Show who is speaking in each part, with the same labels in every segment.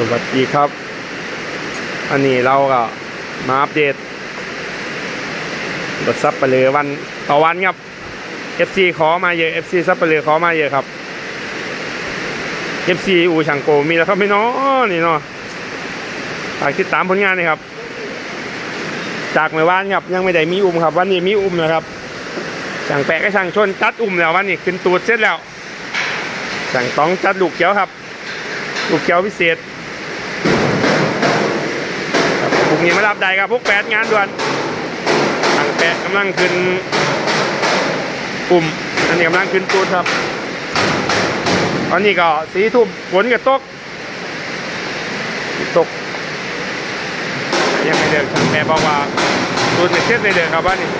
Speaker 1: สวัสดีครับ อันนี้เราก็มาอัปเดตรถซับไปเลยวันต่อวันครับ FC ขอมาเยอะ FC ซับไปเลยขอมาเยอะครับ FC อูช่างโกมีแล้วครับพี่น้องนี่เนาะฝากติดตามผลงานหนะครับ จากเมื่อวานครับยังไม่ได้มีอุ้มครับ วันนี้มีอุ้มนะครับช่างแปะก็ช่างชนจัดอุ้มแล้ววันนี้ขึ้นตูดเสร็จแล้วช่างต้องจัดลูกเกียวครับ ลูกเกียวพิเศษ พรุ่งนี้มารับได้ครับพวกแปดงานด่วนทางแปดกำลังขึ้นกลุ่มอันนี้กำลังขึ้นตูดครับตอนนี้ก็สีทุ่มฝนก็ตกตกยังไม่เดินทางแม่บอกว่าตูดไม่เช็ดเลยเดินครับว่านี่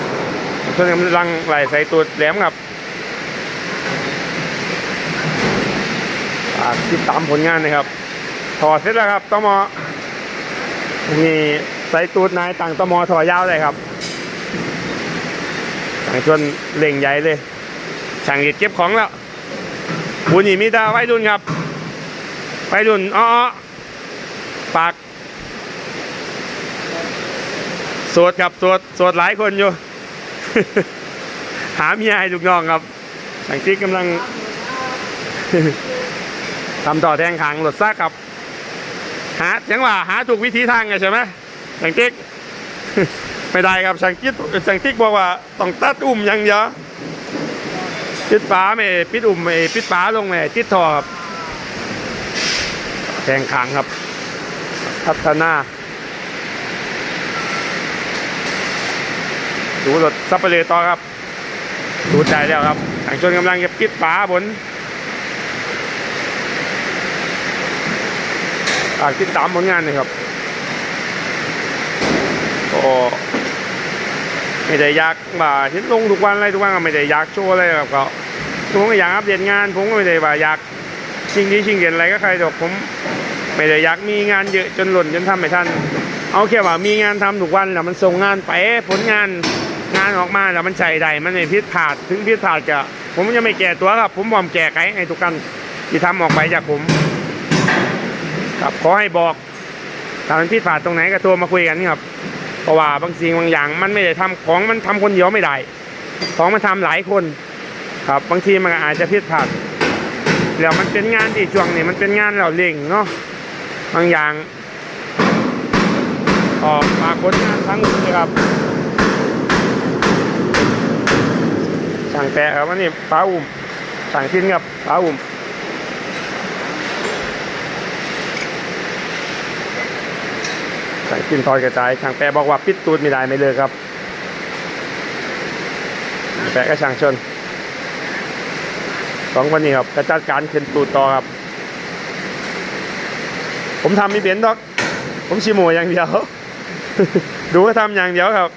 Speaker 1: ส่วกำลังไหลใส่ตูดแหลมครับติดตามผลงานนะครับถอดเสร็จแล้วครับต้องมอ นี่ใส่ตูดนายต่างตมอถอยาวเลยครับต่างชนเล่งใหญ่เลยช่างเด็ดเก็บของแล้วบุญนี่มีตาไว้รุ่นครับไว้ดุนอ้อปากโสดครับโสดโสดหลายคนอยู่ หาเมียให้ลูกน้องครับช่างติกกำลังทำต่อแทงขังหลดซากครับ หายังว่าหาถูกวิธีทางไงใช่ไหมช่างติ๊กไม่ได้ครับช่างติ๊กช่างติ๊กบอกว่าต้องตัดอุ้มอย่างเดียวปิดฝาไม่ปิดอุ้มไม่ปิดฝาลงไม่ติดท่อครับแทงขังครับ พัฒนาดูรถซับเปลือต่อครับดูใจแล้วครับทางชนกำลังจะปิดฝาบน ฝากติดตามผลงานนะครับก็ไม่ได้อยากว่าเห็นลงทุกวันอะไรทุกวันก็ไม่ได้อยากโชว์อะไรครับก็ผมก็อยากอัปเดตงาน ผมก็ไม่ได้ว่าอยากชิงดีชิงเด่นอะไรก็ใครหรอกผมไม่ได้อยากมีงานเยอะจนหล่นจนทำไม่ทันเอาแค่ว่ามีงานทำทุกวันแล้วมันส่งงานไปผลงานงานออกมาแล้วมันใช้ได้มันไม่ผิดพลาดถึงผิดพลาดก็ผมจะไม่แก้ตัวครับ ผมพร้อมแก้ไขให้ทุกกันที่ทำออกไปจากผม ครับขอให้บอกถ้ามันผิดพลาดตรงไหนก็โทรมาคุยกันครับเพราะว่าบางสิ่งบางอย่าง มันไม่ได้ทำของมันทำคนเดียวไม่ได้ ของมันทำหลายคน ครับบางทีมันอาจจะผิดพลาดแล้วมันเป็นงานที่ช่วงนี้มันเป็นงานเราเล่งเนาะบางอย่างออกมาผลงานทั้งหมดครับสั่งแปะครับวันนี้ป้าอุ่มสั่งชิ้นครับป้าอุ่ม สั่งกินทอดกระจายช่างแปะบอกว่าปิดตูดไม่ได้ไม่เลยครับ แปะก็ช่างชนสองคนนี้ครับกระจัดการขึ้นตูดต่อครับ ผมทำไม่เป็นดอก ผมชิโมอย่างเดียว ดูว่าทำอย่างเดียวครับ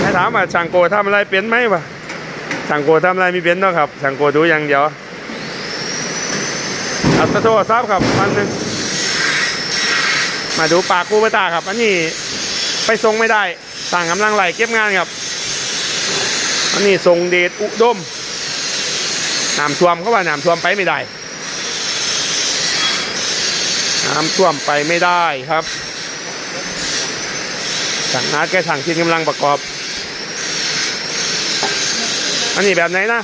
Speaker 1: ให้ถามว่าช่างโกทำอะไรเป็นไหมวะช่างโกทำอะไรไม่เป็นดอกครับช่างโกดูอย่างเดียวอัตโทรศัพท์ครับพันหนึ่ง มาดูปากคูปตาครับ อันนี้ไปส่งไม่ได้สั่งกำลังไหลเก็บงานครับ อันนี้ส่งเดชอุดมน้ำท่วมเขาว่าน้ำท่วมไปไม่ได้น้ำท่วมไปไม่ได้ครับสั่งนัดแกสั่งทีมกำลังประกอบ อันนี้แบบไหนนะ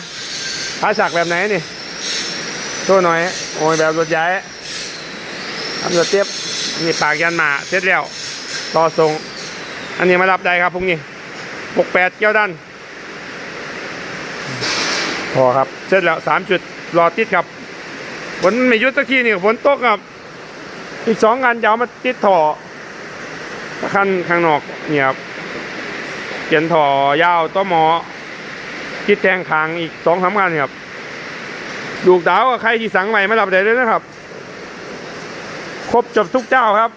Speaker 1: พาสักแบบไหนนี่โชว์หน่อย โอ้ยแบบรถย้ายทำรถเทียบ นี่ปากยันหมาเสร็จแล้วรอส่ง อันนี้มารับได้ครับพรุ่งนี้ปกแปดเก้าด้านพอครับเสร็จแล้วสามจุดรอติดครับฝนไม่ยุดสักทีนี่ฝนตกครับ อีกสองคันจะเอามาติดถ่อคันข้างนอกเนี่ยครับเปลี่ยนถ่อยาวต้อหมอติดแทงคางอีกสองสามคันครับดูกดาวใครที่สั่งใหม่มารับได้เลยนะครับ ครบจบทุกเจ้าครับ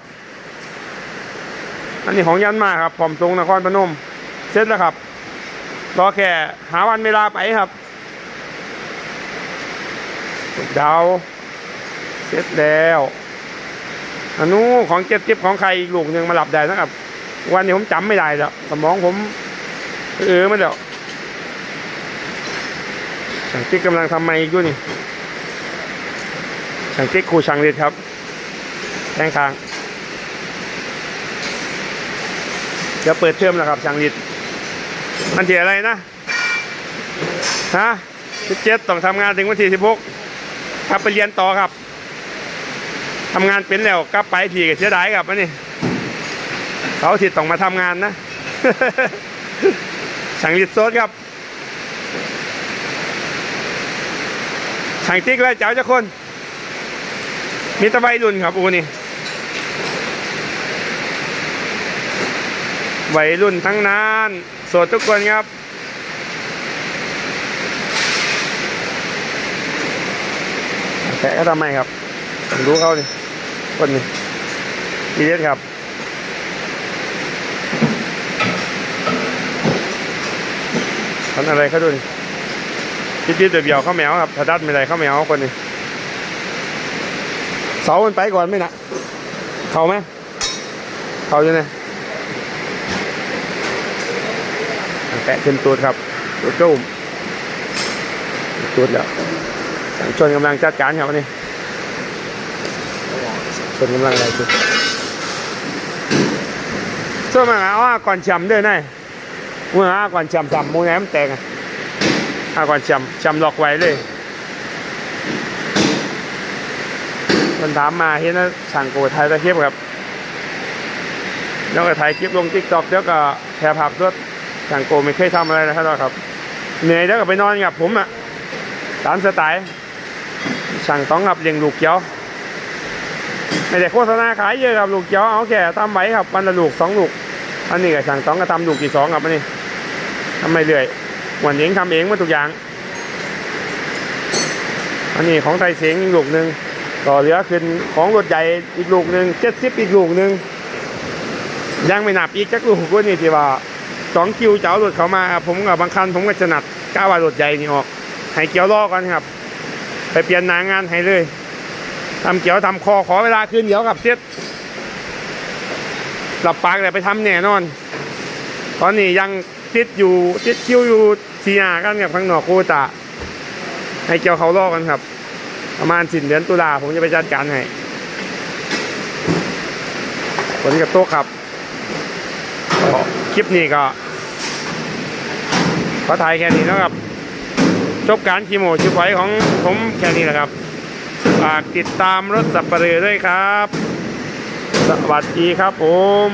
Speaker 1: อันนี้ของยันมาครับผมทรงนครพนมเสร็จแล้วครับ รอแค่หาวันเวลาไปครับดาวเสร็จแล้วอันนู้นของเก็บเก็บของใครอีกลูกหนึ่งมาหลับได้นะครับ วันนี้ผมจำไม่ได้แล้วสมองผมเออไม่แล้วช่างติ๊กกำลังทำไมอีกด้วยนี่ช่างติ๊กครูช่างฤทธิ์ครับ แข้งคางเดี๋ยวเปิดเทอมแล้วครับช่างฤทธิ์มันที่อะไรนะฮะสิบเจ็ดต้องทำงานถึงวันที่สิบหกครับไปเรียนต่อครับทำงานเป็นแล้วกลับไปผีก็เสียดายครับนนี้เขาทิศต้องมาทำงานนะช่างฤทธิ์โซดครับช่างติ๊กแล้วเจ้าเจ้าคนมีตะไบรุ่นครับอูนี่ วัยรุ่นทั้งนั้นโสดทุกคนครับ แต่ก็ทำไมครับผมรู้เขาดิคนนี้ดีเด็ดครับทำอะไรเขาดูนี่จิ๊ดๆเดี่ยวๆเข้าแมวครับถ้าดัดไม่ได้เข้าแมวคนนี้เสามันไปก่อนไหมนะเขาไหมเขาอยู่ไหน แปะขึ้นตูดครับตูดจุ่มตูดแล้วสังชนกำลังจัดการครับวันนี้ชนกำลังอะไรชุดช่วงมาเอาว่าก่อนจำด้วยนายเมื่ออาก่อนจำจำมูแหนมแตกอะอาก่อนจำจำหลอกไว้เลยมันถามมาเห็นนะสั่งโกไทยตะเคียบครับ แล้วก็ถ่ายคลิปลงทิกตอกแล้วก็แชร์ภาพร ถสั่งโกไม่เคยทำอะไรนะครับ เหนื่อยแล้วก็ไปนอนกับผมอะตามสไตล์สั่งต้องกับเลี้ยงลูกเกี้ยวไม่ได้โฆษณาขายเยอะครับลูกเกี้ยวเอาแค่ทำไว้ครับวันละลูกสองลูกอันนี้ก็สั่งต้องก็ทำลูกที่สองครับอันนี้ทำไม่เรื่อยวันเองทำเองมาทุกอย่าง อันนี้ของไทยเสียงอีกลูกหนึ่งต่อเหลือขึ้นของรถใหญ่อีกลูกหนึ่งเจ็ดสิบอีกลูกหนึ่งยังไม่หนับอีกจักลูกก็นี่ที่ว่า สองคิวจะเอารถเขามาครับผมกับบางคันผมก็จะหนัดก้าวารถใหญ่นี่ออกให้เกี่ยวล้อกันครับ ไปเปลี่ยนหนางานให้เลยทำเกี่ยวทำคอขอเวลาคืนเดี๋ยวกับเซ็ตหลับปากแต่ไปทำแน่นอน ตอนนี้ยังติดอยู่ติดคิวอยู่ทีอากันกับข้างหนอกโคตาให้เกี่ยวเขาล้อกันครับ ประมาณสิ้นเดือนตุลาผมจะไปจัดการให้วันนี้กับโต๊ะครับคลิปนี้ก็ ขอถ่ายแค่นี้นะครับจบการคีโมชิปไว้ของผมแค่นี้แหละครับฝากติดตามรถสับปะเรือด้วยครับ สวัสดีครับผม